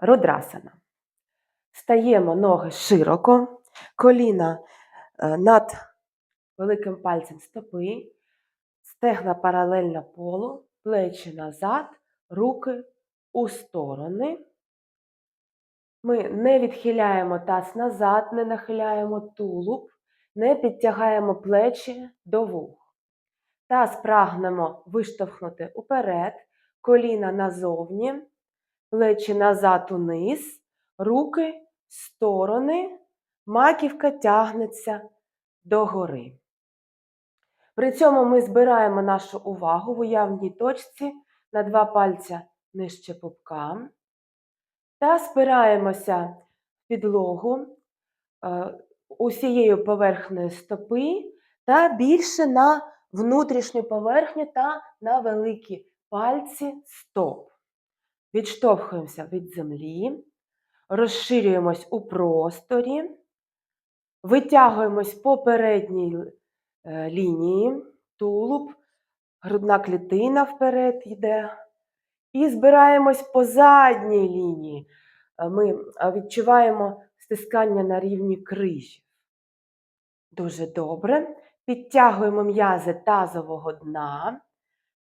Рудрасана. Стаємо ноги широко, коліна е, над великим пальцем стопи, стегна паралельно полу, плечі назад, руки у сторони. Ми не відхиляємо таз назад, не нахиляємо тулуб, не підтягаємо плечі до вух. Таз прагнемо виштовхнути уперед, коліна назовні, плечі назад униз, руки сторони, маківка тягнеться догори. При цьому ми збираємо нашу увагу в уявній точці на два пальця нижче пупка та спираємося в підлогу е, усією поверхнею стопи та більше на внутрішню поверхню та на великі пальці стоп. Відштовхуємося від землі, розширюємось у просторі, витягуємось по передній е, лінії, тулуб, грудна клітина вперед йде. І збираємось по задній лінії. Е, Ми е, відчуваємо стискання на рівні крижів. Дуже добре. Підтягуємо м'язи тазового дна,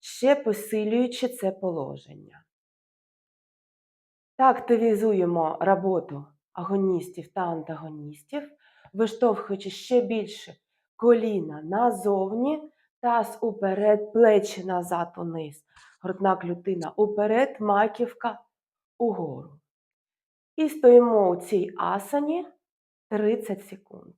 ще посилюючи це положення. Та активізуємо роботу агоністів та антагоністів, виштовхуючи ще більше коліна назовні, таз уперед, плечі назад униз, грудна клютина уперед, маківка угору. І стоїмо у цій асані 30 секунд.